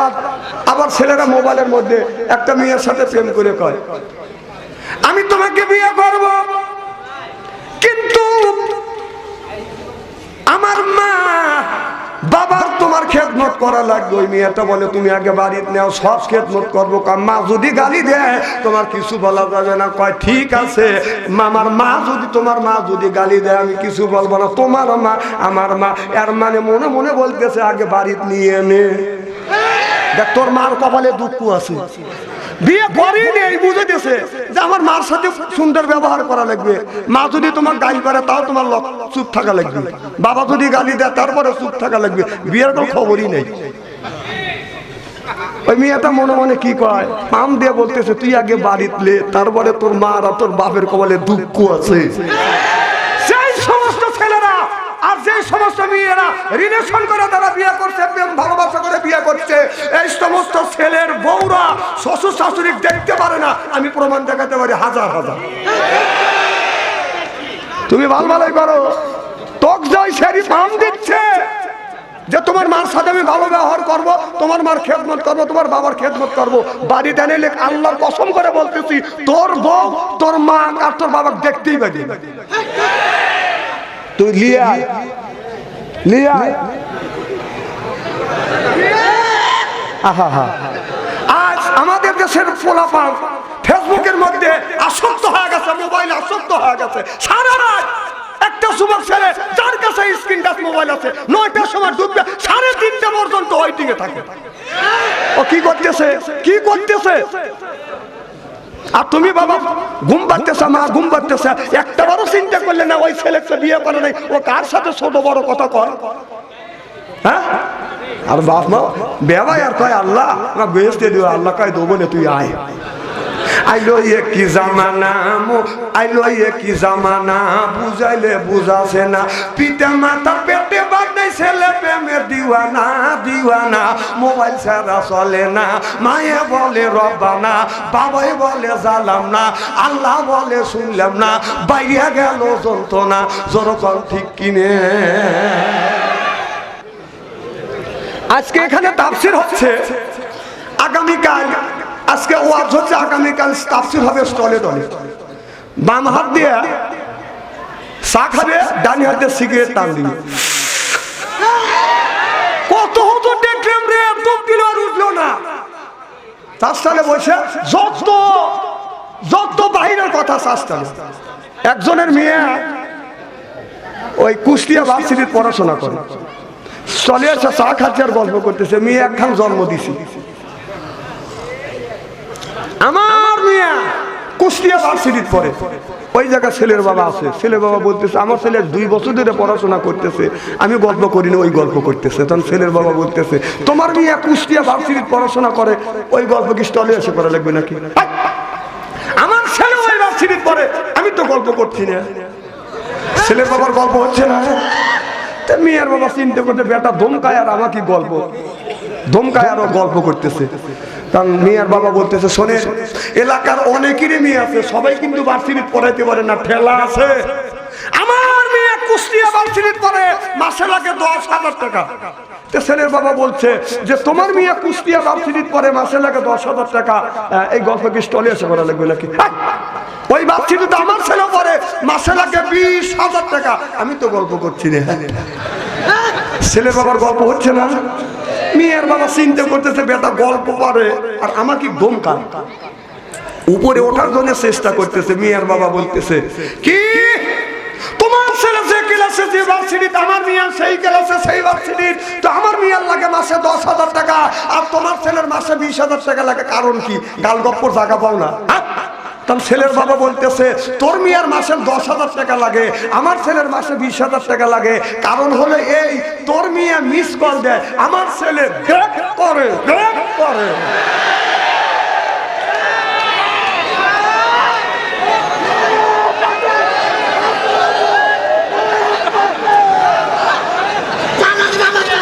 আবার আবার ছেলেরা মোবাইলের মধ্যে একটা মেয়ের সাথে প্রেম করে কয়, আমি তোমাকে বিয়ে করব। কিন্তু আমার মা বাবার তোমার খেত খেদমত করা লাগবে। ওই মেয়েটা বলে, তুমি আগে বাড়িতে নেও, সব খেদমত করব। মা যদি গালি দেয়, তোমার কিছু বলা যাবে না। কয়, ঠিক আছে, মামার মা যদি, তোমার মা যদি গালি দেয়, আমি কিছু বলব না। তোমার মা, আমার মা। এর মানে মনে মনে বলতেছে, আগে বাড়িতে নিয়ে নে। দেখ তোর মার কপালে দুঃখ আছে। বিয়ে করি নেই বুঝে দিয়েছে যে আমার মার সাথে সুন্দর ব্যবহার করা লাগবে। মা যদি তোমার গালি করে তাও তোমার চুপ থাকা লাগবে। বাবা যদি গালি দেয় তারপরে চুপ থাকা লাগবে। বিয়ের কোনো খবরই নেই। ওই মেয়েটা মনে মনে কি কয়? পাম দিয়ে বলতেছে তুই আগে বাড়িতে তারপরে তোর মা আর তোর বাপের কপালে দুঃখ আছে। সেই সমস্ত ছেলেরা আর যে সমস্ত মেয়েরা রিলেশন করে তারা বিয়ে করছে, প্রেম ভালোবাসা করে বিয়ে করছে। এই সমস্ত ছেলের বউরা শ্বশুর শাশুড়ি দেখতে পারে না। আমি প্রমাণ দেখাতে পারি, হাজার হাজার। তুমি ভালো ভালোই করো তোক যাই সেরি পাম দিচ্ছে। যে তোমার মার সাথে আমি ভালো ব্যবহার করব, তোমার মার খেদমত করব, তোমার বাবার খেদমত করব। বাড়ি বাড়িতে এনে আল্লাহর কসম করে বলতেছি, তোর বউ, তোর মা আর তোর বাবা দেখতেই পাবি তুই লিয়ে আয় লিয়ে। আয় আহা। হা আজ আমাদের দেশের ফোলাফান ফেসবুকের মধ্যে আসক্ত হয়ে গেছে, মোবাইল আসক্ত হয়ে গেছে। সারা রাত একটা যুবক ছেলে যার কাছে স্ক্রিন টাচ মোবাইল আছে, নয়টার সময় ডুববে সাড়ে তিনটা পর্যন্ত ওয়েটিং এ থাকে। ও কি করতেছে? কি করতেছে? আর তুমি বাবা, ঘুম পাচ্ছে মা ঘুম পাচ্ছে একটা বারও চিন্তা করলে না, ওই ছেলেকে বিয়ে করে নাই। ও কার সাথে ছোট বড় কথা কয়? হ্যাঁ? আর বাপ মা বেবাই আর কয়, আল্লাহ বেহেস্তে দিও, আল্লাহ কয়, দেবো না, তুই আয়। আইলো কি জামানা বুঝাইলে বুঝাছে না। পিতা মাতা ছেলে প্রেমে দিওয়ানা দিওয়ানা, মোবাইল ছাড়া চলে না। মায়ে বলে রবানা বাবাই বলে জালাম না। আল্লাহ বলে, শুনলাম না। বাইরে গেল যন্ত্রণা জোরকম ঠিক কিনে। আজকে এখানে তাফসির হচ্ছে, আগামীকাল, আজকে ওয়াজ হচ্ছে আগামীকাল, তাফসির হবে স্টলে দলে। বাম হাত দিয়ে, চা খাবে, ডানি হাত দিয়ে সিগারেট টান দিবে। তার বসে, যত যত বাহিরের কথা শাস্তালে একজনের মেয়ে ওই কুষ্টিয়া ভার্সিটির পড়াশোনা করে। চলে আসে চা খাচ্ছে গল্প করতেছে, মেয়ে, একখান জন্ম দিছি। আমার মেয়ে কুষ্টিয়া ভার্সিটির পরে ওই জায়গায় ছেলের বাবা আছে। ছেলের বাবা বলতেছে, আমার ছেলে দুই বছর ধরে পড়াশোনা করতেছে। আমি গল্প করি না, ওই গল্প করতেছে। তখন ছেলের বাবা বলতেছে, তোমার মেয়ে কুষ্টিয়া ভার্সিটির পড়াশোনা করে, ওই গল্প কি স্টলে এসে করা লাগবে নাকি! আমার ছেলে ওই ভার্সিটির পরে আমি তো গল্প করছি না। ছেলের বাবার গল্প হচ্ছে না। মেয়ের বাবা চিন্তা করতে বেটা ধমকায় আর আমাকে গল্প ধমকায় আরও গল্প করতেছে। কারণ মেয়ের বাবা বলতেছে শোনে এলাকার অনেকেরই মেয়ে আছে, সবাই কিন্তু বার্ষিক পড়াইতে পারে না, ঠেলা আছে। আমার মেয়ে কুষ্টিয়া বার্ষিক পরে মাসে লাগে দশ হাজার টাকা। ছেলের বাবা বলছে যে, তোমার মেয়ে কুষ্টিয়া বার্ষিক পরে মাসে লাগে দশ হাজার টাকা। এই গল্প কি স্টলে এসে করা লাগবে নাকি? ওই বাচ্চিটি তো আমার ছেলে পরে মাসে লাগে বিশ হাজার টাকা। আমি তো গল্প করছি না ছেলে বাবার গল্প হচ্ছে না? মেয়ের বাবা চিন্তা করতেছে, বেটা, গল্প পারে আর আমাকে ধমকা উপরে ওঠার জন্য চেষ্টা করতেছে, মেয়ের বাবা বলতেছে, কি? তোমার যে যে আমার মিয়া, সেই সেই তো আমার মিয়ার লাগে মাসে দশ হাজার টাকা, আর তোমার ছেলের মাসে বিশ হাজার টাকা লাগে। কারণ কি? গাল গপ্পর জায়গা পাও না? তার ছেলের বাবা বলতেছে, তোর মিয়ার মাসে দশ হাজার টাকা লাগে, আমার ছেলের মাসে বিশ হাজার টাকা লাগে। কারণ হলো এই, তোর মিয়া মিস কল দেয়, আমার ছেলে করে করে।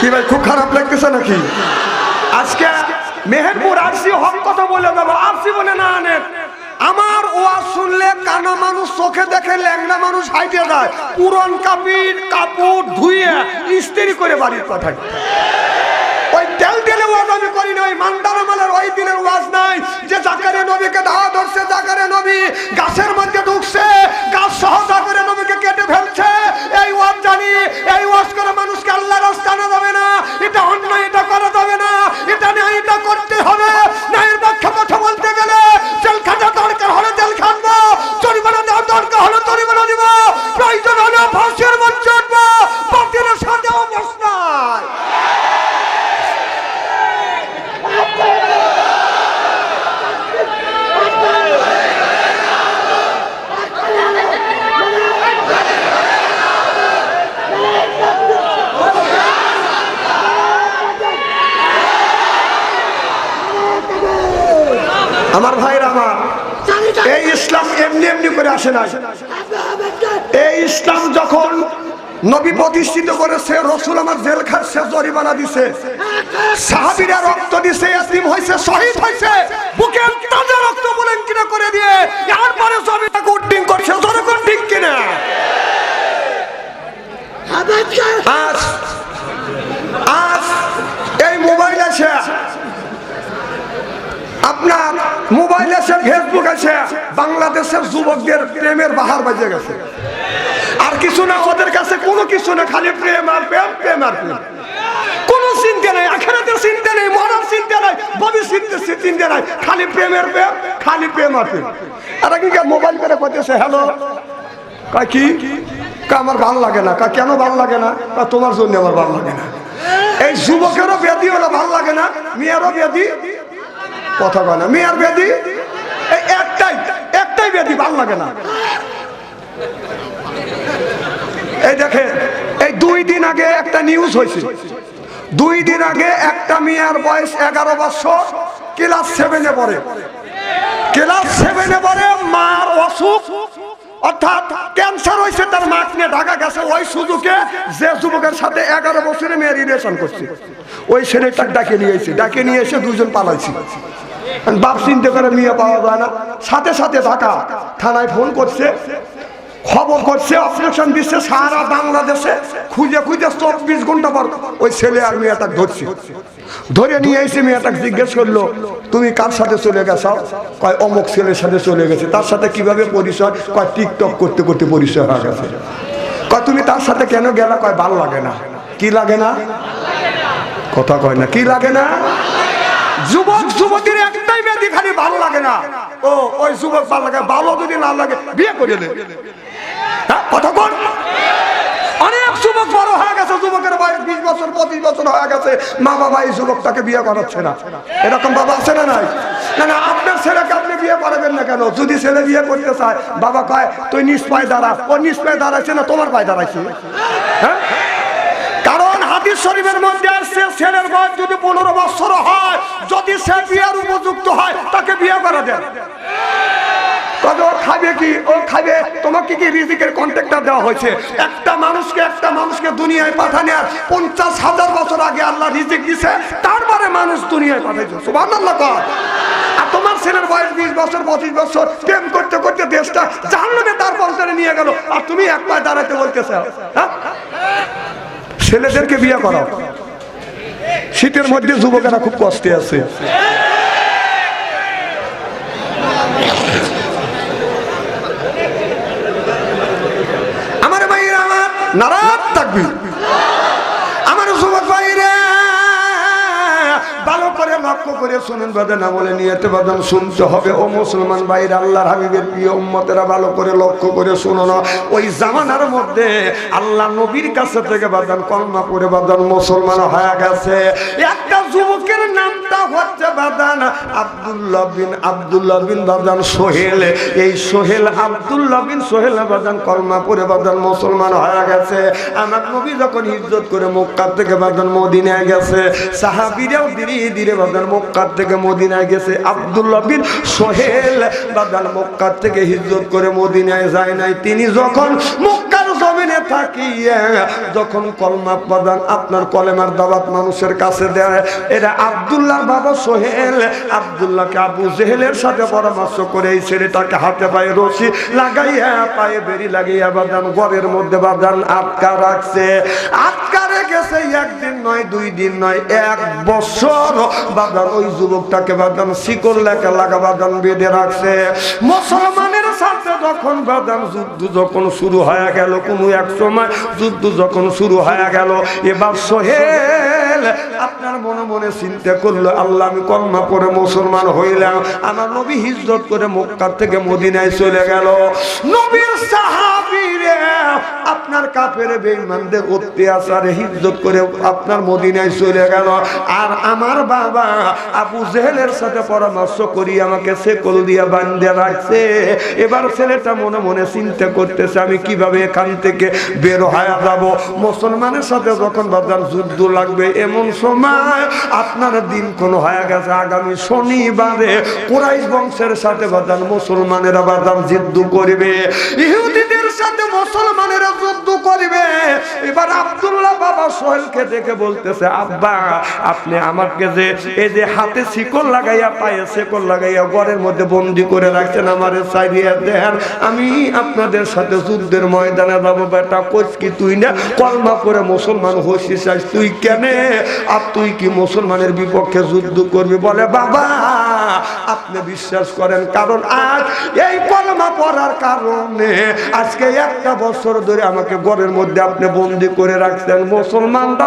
কি ভাই, খুব খারাপ লাগতেছে নাকি? আজকে মেহেরপুর আরসি হক কথা বলে দেবো, আরসি বলে না আমার ওয়াজ শুনলে করে নবীকে গাছের মধ্যে ঢুকছে, গাছ সহ জাকারে নবীকে কেটে ফেলছে। এই ওয়াজ জানি, এই ওয়াজ করে মানুষকে আল্লাহ রাস্তা না যাবে না। এটা অন্যায়, এটা করা যাবে না। এটা নিয়ে এটা করতে হবে। না আমার ভাইরা আমার এই ইসলাম এমনি এমনি করে আসে না এই ইসলাম যখন নবী প্রতিষ্ঠিত করেছে রসুল আমার জেল খাচ্ছে জরিমানা দিছে। সাহাবিরা রক্ত দিছে এসলিম হয়েছে শহীদ হয়েছে বুকে তাজা রক্ত বলেন কিনা করে দিয়ে এরপরে বাহার বাজে গেছে। আর কিছু না, ওদের কাছে কোনো কিছু না, খালি প্রেম আর প্রেম প্রেম আর প্রেম। কোনো চিন্তা নাই, আখেরাতের চিন্তা নেই, মরার চিন্তা নাই ভবিষ্যতের চিন্তা নাই, খালি প্রেমের প্রেম, খালি প্রেম আর প্রেম। আর কি মোবাইল করে করতেছে হ্যালো? কি? কয়, আমার ভালো লাগে না। কয়, কেন ভালো লাগে না? তোমার জন্য আমার ভালো লাগে না। এই যুবকেরও ব্যাধি হলো ভালো লাগে না, মেয়েরও ব্যাধি কথা কয় না, মেয়ের ব্যাধি এই একটাই একটাই ব্যাধি ভালো লাগে না এই দেখে এই দুই দিন আগে একটা নিউজ হয়েছে। দুই দিন আগে একটা মেয়ের বয়স এগারো বছর ক্লাস সেভেনে পড়ে। ক্লাস সেভেনে পড়ে, মার অসুখ। অর্থাৎ ক্যান্সার হয়েছে, তার মাকে নিয়ে ঢাকা গেছে। ওই সুযোগে যে যুবকের সাথে এগারো বছরে মেয়ে রিলেশন করছে। ওই ছেলেটার ডাকে নিয়ে এসে, ডাকে নিয়ে এসে দুজন পালাইছি। বাপ চিনতে করে মেয়ে পাওয়া যায় না। সাথে সাথে ঢাকা থানায় ফোন করছে খবর করছে, অপারেশন দিচ্ছে সারা বাংলাদেশে। খুঁজে খুঁজে চব্বিশ ঘণ্টা পর ওই ছেলে আর মেয়েটা ধরছে। ধরে নিয়ে এসে মেয়েটা জিজ্ঞেস করল, তুমি কার সাথে চলে গেছো? কয়, অমুক ছেলের সাথে চলে গেছে। তার সাথে কীভাবে পরিচয়? কয়, টিকটক করতে করতে পরিচয় হয়ে গেছে। কয়, তুমি তার সাথে কেন গেলা? কয়, ভালো লাগে না। কি লাগে না? কথা কয় না, কি লাগে না? যুবক, যুবতীর একটাই ব্যাধি, খালি ভালো লাগে না। ও, ওই যুবক ভালো লাগে ভালো যদি না লাগে, বিয়ে করে হ্যাঁ, কথা অনেক যুবক বড় হয়ে গেছে যুবকের বয়স বিশ বছর পঁচিশ বছর হয়ে গেছে। মা বাবা এই যুবকটাকে বিয়ে করাচ্ছে না। এরকম বাবা আছে না না না আপনার ছেলেকে আপনি বিয়ে করাবেন না কেন? যদি ছেলে বিয়ে করতে চায় বাবা কয় তুই নিজ পায়ে দাঁড়া ও নিজ পায়ে দাঁড়াচ্ছে না তোমার পায়ে দাঁড়াচ্ছে হ্যাঁ? কারণ হাদিস শরীফের মধ্যে আসছে ছেলের বয়স যদি পনেরো বছর হয় যদি সে বিয়ের উপযুক্ত হয় তাকে বিয়ে করা দেন খাবে কি? খাবে কি রিজিকের দেওয়া হয়েছে? একটা মানুষকে একটা মানুষকে দুনিয়ায় পঞ্চাশ হাজার বছর আগে আল্লাহ তারপরে মানুষ দুনিয়ায় পাঠাইছে। কর আর তোমার ছেলের বয়স বিশ বছর, পঁচিশ বছর, প্রেম করতে করতে দেশটা জানলে তার পঞ্চানে নিয়ে গেল, আর তুমি এক পায়ে দাঁড়াতে বলতেছ হ্যাঁ? ছেলেদেরকে বিয়ে করাও। শীতের মধ্যে যুবকেরা খুব কষ্টে আছে আমার ভাইরা আমার লক্ষ্য করে শুনেন শুনতে হবে। ও মুসলমান আল্লাহর হাবিবের প্রিয় উম্মতেরা ভালো করে লক্ষ্য করে শুনো না। ওই জামানার মধ্যে আল্লাহ নবীর কাছে থেকে বাদান কলমা করে বাদান মুসলমান হয়ে গেছে। একটা যুবকের হচ্ছে বাদান বিন বিন বাদান সোহেল। এই সোহেল বিন সোহেল বাদান কলমা বাদান মুসলমান হয়ে গেছে। আমার নবী যখন ইজ্জত করে থেকে বাদান গেছে। সাহাবিরাও ধীরে ধীরে বাদান মক্কার থেকে মদিনায় গেছে। আবদুল্লাহ বিন সোহেল দাদার মক্কার থেকে হিজরত করে মদিনায় যায় নাই। তিনি যখন মক্কার জমিনে থাকিয়া যখন কলমা প্রদান আপনার কলেমার দাবাত মানুষের কাছে দেয়, এরা আব্দুল্লাহর বাবা সোহেল, আব্দুল্লাহকে আবু জেহেলের সাথে পরামর্শ করে এই ছেলেটাকে হাতে পায়ে রশি লাগাইয়া পায়ে বেরি লাগাইয়া বাদান ঘরের মধ্যে বাদান আটকা রাখছে। আটকা রেখেছে, একদিন নয়, দুই দিন নয়, এক বছর বাদান ওই যুবকটাকে বাদান শিকল লেখা লাগা বাদান বেঁধে রাখছে। মুসলমানের সাথে যখন বাদান যুদ্ধ যখন শুরু হয়ে গেল কোনো এক সময় যুদ্ধ যখন শুরু হয়ে গেল, এবার সোহেল আপনার মনে মনে চিন্তা করল, আল্লাহ, আমি কলমা পরে মুসলমান হইলাম। আমার নবী হিজরত করে মক্কার থেকে মদিনায় চলে গেল। নবীর আপনার করে আপনার মদিনায় চলে গেল। আর আমার বাবা আবু জেহেলের সাথে পরামর্শ করি, আমাকে বান্ধে রাখছে। এবার ছেলেটা মনে মনে চিন্তা করতেছে, আমি কীভাবে এখান থেকে বের হয়ে যাব? মুসলমানের সাথে যখন বাজার যুদ্ধ লাগবে, এমন সময় আপনার দিন কোন হয়ে গেছে। আগামী শনিবারে কুরাইশ বংশের সাথে বাজান মুসলমানেরা বাজান যুদ্ধ করবে। সাথে মুসলমানেরা যুদ্ধ করবে। এবার আব্দুল্লাহ বাবা সোহেলকে দেখে বলতেছে, আব্বা, আপনি আমাকে যে এই যে হাতে শিকল লাগাইয়া, পায়ে শিকল লাগাইয়া ঘরের মধ্যে বন্দি করে রাখছেন, আমার সাইডিয়া দেন। আমি আপনাদের সাথে যুদ্ধের ময়দানে যাব, বেটা কোচ কি তুই না? কলমা করে মুসলমান আজ তুই কেনে? আর তুই কি মুসলমানের বিপক্ষে যুদ্ধ করবি? বলে, বাবা আপনি বিশ্বাস করেন, কারণ আজ এই কলমা পড়ার কারণে আজকে একটা বছর ধরে আমাকে ঘরের মধ্যে আপনি বন্দি করে রাখছেন। মুসলমানরা